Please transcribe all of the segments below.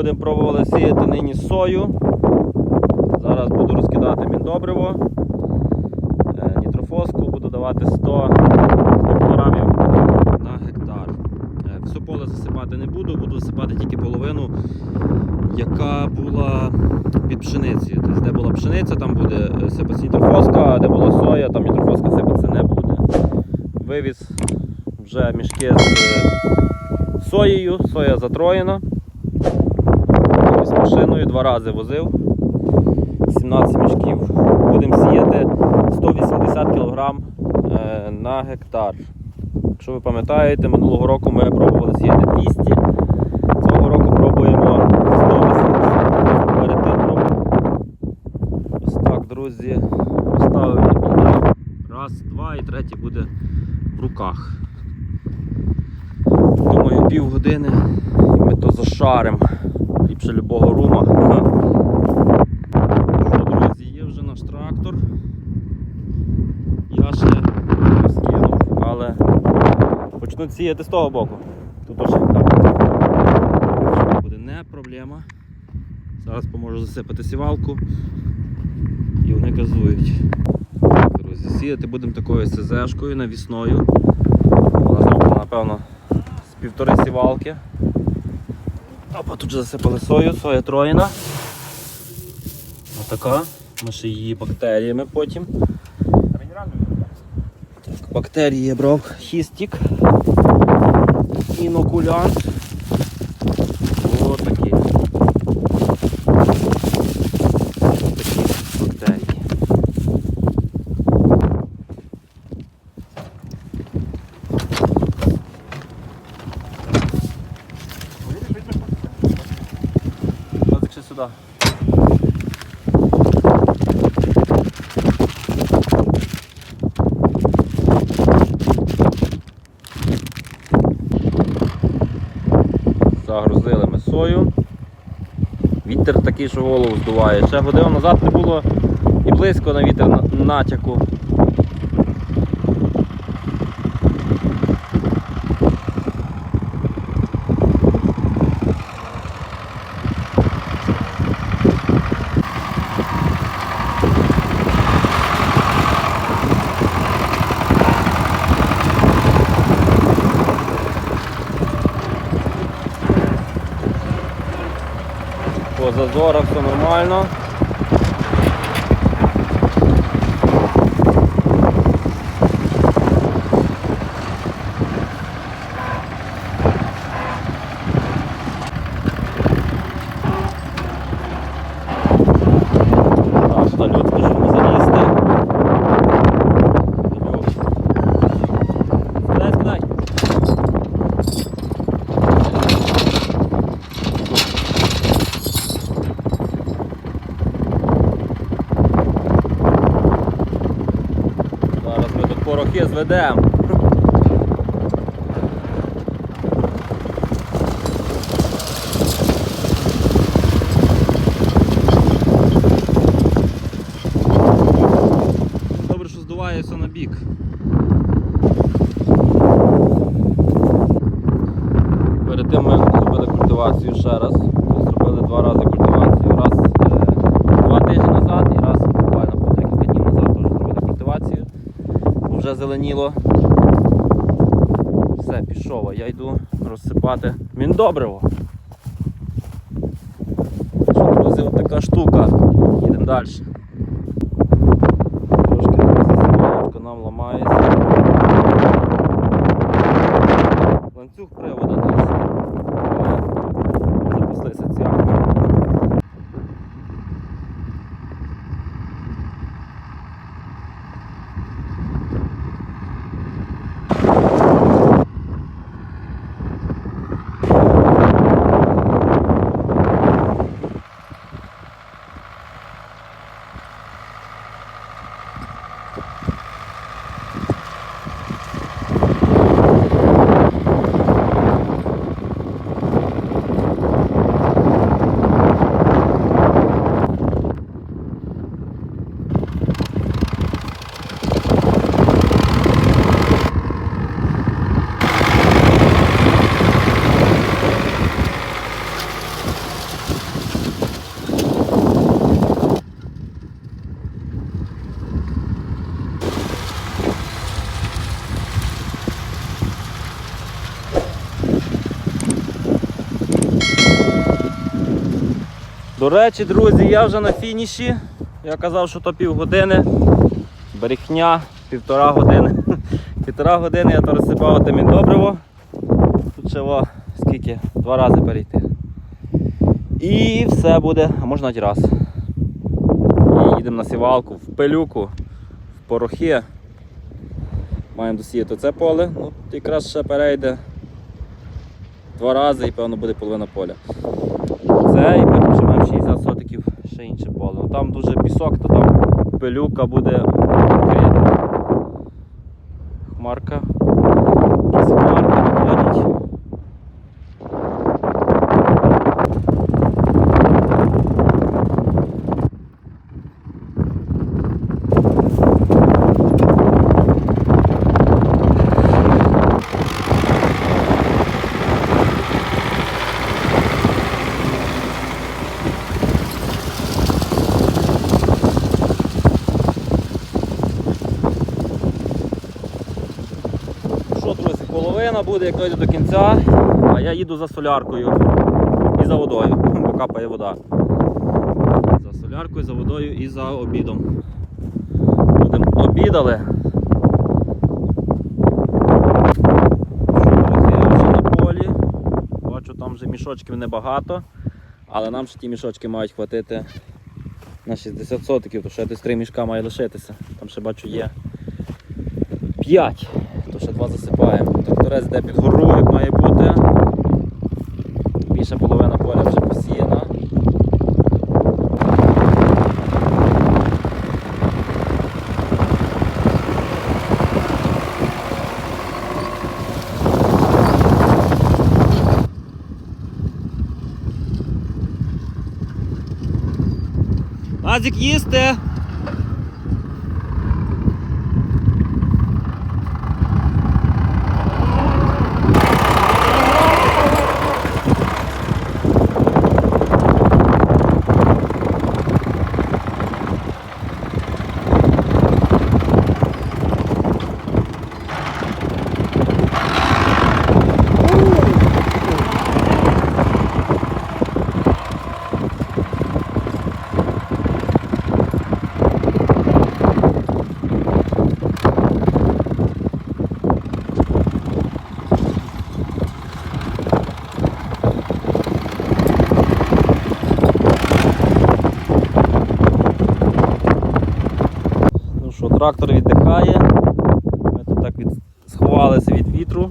Будемо пробувати сіяти нині сою. Зараз буду розкидати міндобриво, е, нітрофоску, буду давати 100, 100 кг на гектар. Е, Все поле засипати не буду, буду засипати тільки половину, яка була під пшеницею. Тобто, де була пшениця, там буде е, сипатися нітрофоска, а де була соя, там нітрофоска сипатися не буде. Вивіз вже мішки з соєю, соя затроєна. З машиною два рази возив. 17 мішків. Будемо сіяти 180 кг е, на гектар. Якщо ви пам'ятаєте, минулого року ми пробували сіяти 200, цього року пробуємо 180. Перед тим. Ось так, друзі, розставив. Раз, два і третій буде в руках. Думаю, півгодини і ми то зашаримо. Ліпше любого рума. Що, друзі, є вже наш трактор. Я ще не розкинув, але почнуть сіяти з того боку. Тут теж так. Буде не проблема. Зараз поможу засипати сівалку і вони газують. Друзі, сіяти будемо такою СЗшкою навісною. Вона зроблена, напевно, з півтори сівалки. Опа, тут же засипали сою, соя троїна. Отака. Ми ще її бактеріями потім. Так, бактерії я брав хістік. Інокулянт. Ось такі. Такі бактерії. Лазик ще сюди. Загрузили ми сою. Вітер такий, що голову здуває. Ще годину назад не було і близько на вітер натяку. По зазорах все нормально. Так, сюди людське, щоб не залізти. Скидай, скидай. Зараз ми тут порохи. Добре, що здувається на бік. Перед тим ми зробили культивацію ще раз. Зробили два рази культивацію. Раз е, два тижні назад і раз буквально по декілька днів назад теж зробили культивацію. Бо вже зеленіло. Все, пішов, а я йду розсипати міндобриво. Що, друзі, от така штука. Їдемо далі. До речі, друзі, я вже на фініші. Я казав, що то півгодини. Брехня, півтора години. Півтора години я то розсипав тим добриво. Тут ще о, скільки? Два рази перейти. І все буде, а можна навіть раз. І їдемо на сівалку, в пилюку, в порохи. Маємо досіяти це поле, ну якраз ще перейде два рази і певно буде половина поля. Це і потім ще маємо 60 сотиків ще поле. Ну, Там дуже пісок, то там пилюка буде. Хмарка. Що, половина буде, як дойде до кінця, а я їду за соляркою і за водою, бо капає вода. За соляркою, за водою і за обідом. Будемо обідали. Що, там вже мішочків небагато, але нам ще ті мішочки мають хватити на 60 сотиків, то ще десь 3 мішка має лишитися. Там ще бачу є 5 то ще два засипаємо. Тракторець йде під гору, як має бути. Більша половина поля вже посіяна. Азік їсти! Трактор віддихає. Ми тут так від... сховалися від вітру.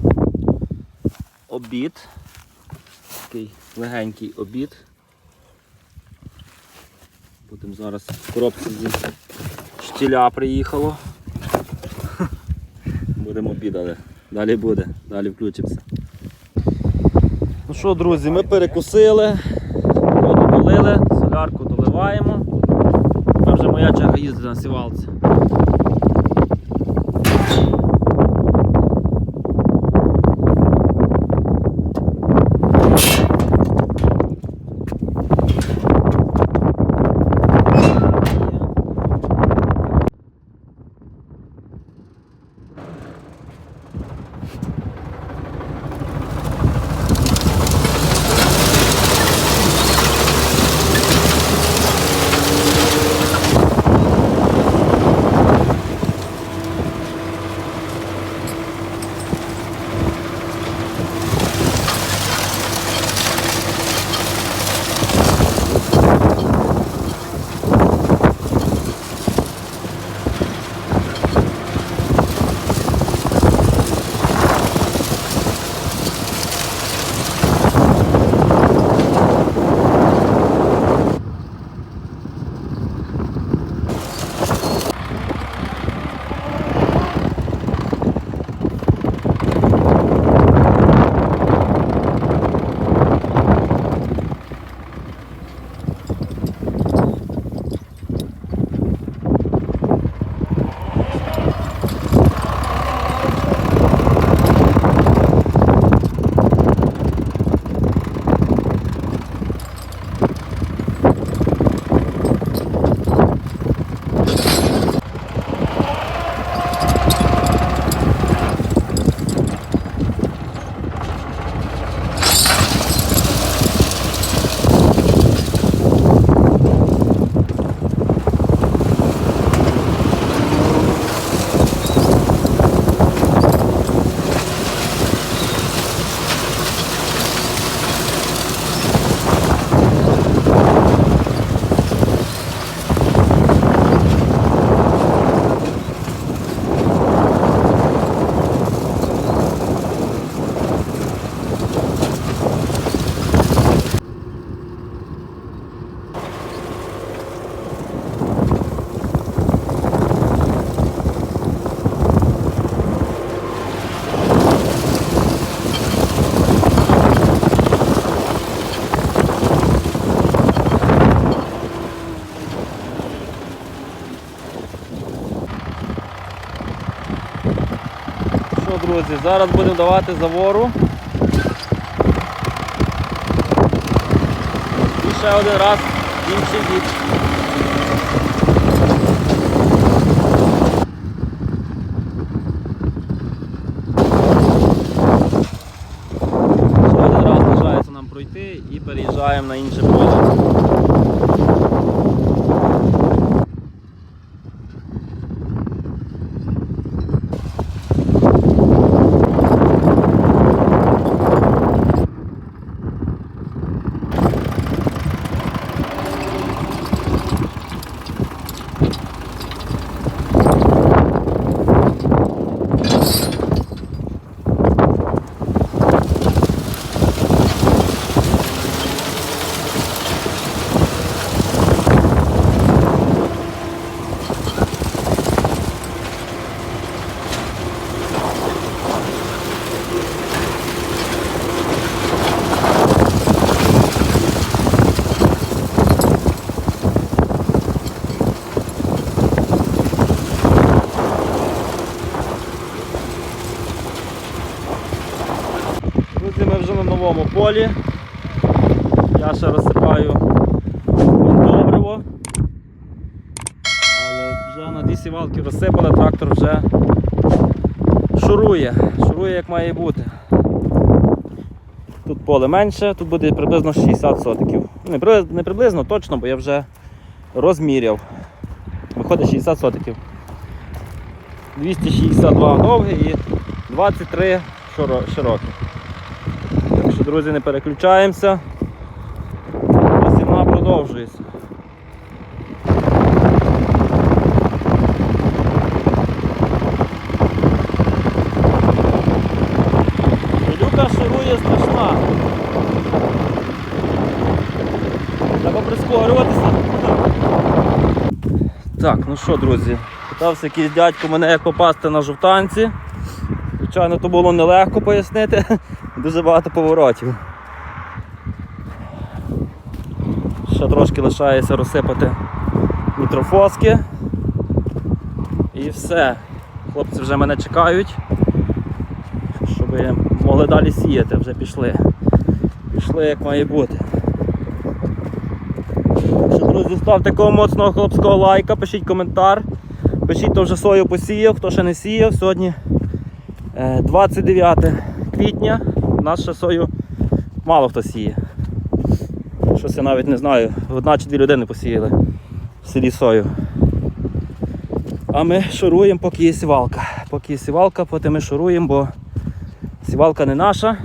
Обід. Такий легенький обід. Будемо зараз в коробці зі штіля приїхало. Будемо обідали. Далі буде, далі включимося. Ну що, друзі, ми перекусили, воду солярку доливаємо. boya çakı 100 liradan Sivaltı. Друзі, зараз будемо давати завору. І ще один раз інший бік. Ще один раз лишається нам пройти і переїжджаємо на інше поле. Друзі, ми вже на новому полі. Я ще розсипаю добриво. Але вже на дві сівалки розсипали, трактор вже шурує. Шурує як має бути. Тут поле менше, тут буде приблизно 60 сотиків. Не, приблизно, точно, бо я вже розміряв. Виходить 60 сотиків. 262 довгі і 23 широ- широкі. Що, друзі, не переключаємося. Посівна продовжується. Пилюка ширує страшна. Треба прискорюватися. Так, ну що, друзі, питався якийсь дядько мене як попасти на жовтанці. Звичайно, то було нелегко пояснити. Дуже багато поворотів. Ще трошки лишається розсипати мітрофоски. І все. Хлопці вже мене чекають, щоб могли далі сіяти, вже пішли. Пішли як має бути. Що, друзі, ставте такого моцного хлопського лайка, пишіть коментар. Пишіть, хто вже сою посіяв, хто ще не сіяв. Сьогодні е, 29 квітня. Нас ще сою мало хто сіє. Щось я навіть не знаю. Одна чи дві людини посіяли в селі сою. А ми шуруємо, поки є сівалка. Поки є сівалка, потім ми шуруємо, бо сівалка не наша.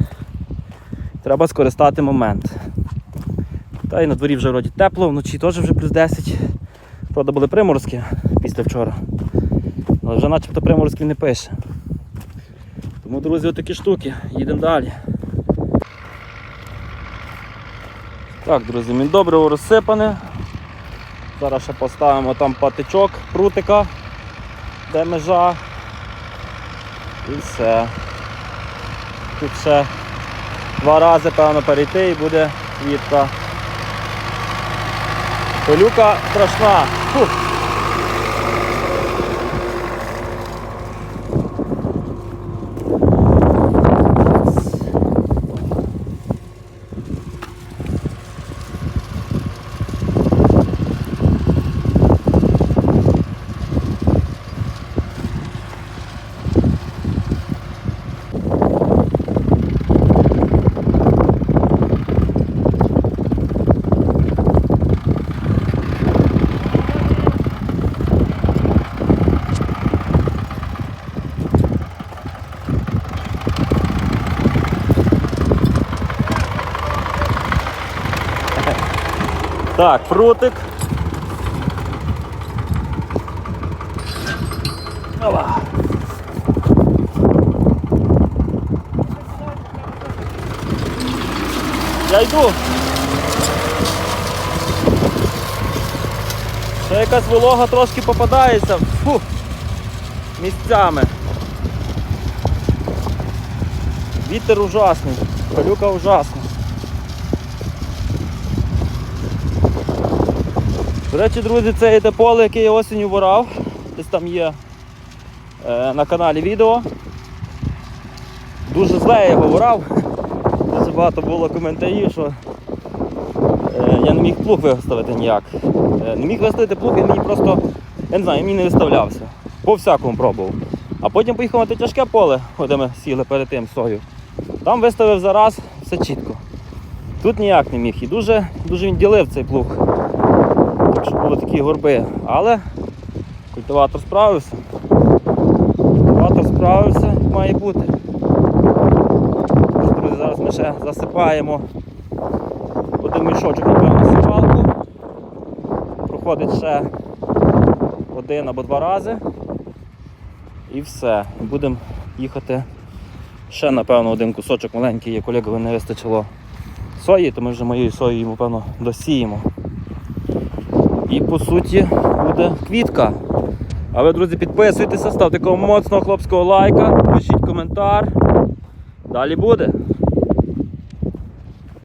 Треба скористати момент. Та й на дворі вже вроді тепло, вночі теж вже плюс 10. Правда, були приморозки після вчора. Але вже начебто приморозків не пише. Тому, друзі, отакі штуки. Їдемо далі. Так, друзі, міндобриво розсипане. Зараз ще поставимо там патичок, прутика, де межа. І все. Тут ще два рази, певно, перейти і буде квітка. Пилюка страшна. Фух. Так, прутик. Опа. Я йду. Ще якась волога трошки попадається. Фу. Місцями. Вітер ужасний, пилюка ужасна. До речі, друзі, це є те поле, яке я осінню ворав. Десь там є е, на каналі відео. дуже зле я його орав. Дуже багато було коментарів, що е, я не міг плуг виставити ніяк. Е, не міг виставити плуг, він мені просто, я не знаю, він мені не виставлявся. По всякому пробував. А потім поїхав на те тяжке поле, де ми сіли перед тим сою. Там виставив зараз все чітко. Тут ніяк не міг. І дуже, дуже він ділив цей плуг. Були такі горби. Але культиватор справився. Культиватор справився, має бути. Друзі, зараз ми ще засипаємо один мішочок, напевно, сипалку. Проходить ще один або два рази. І все. Будемо їхати ще, напевно, один кусочок маленький, як Олегові не вистачило сої, то ми вже моєю соєю, напевно, досіємо. І по суті буде квітка. А ви, друзі, підписуйтеся, ставте такого моцного хлопського лайка, пишіть коментар. Далі буде.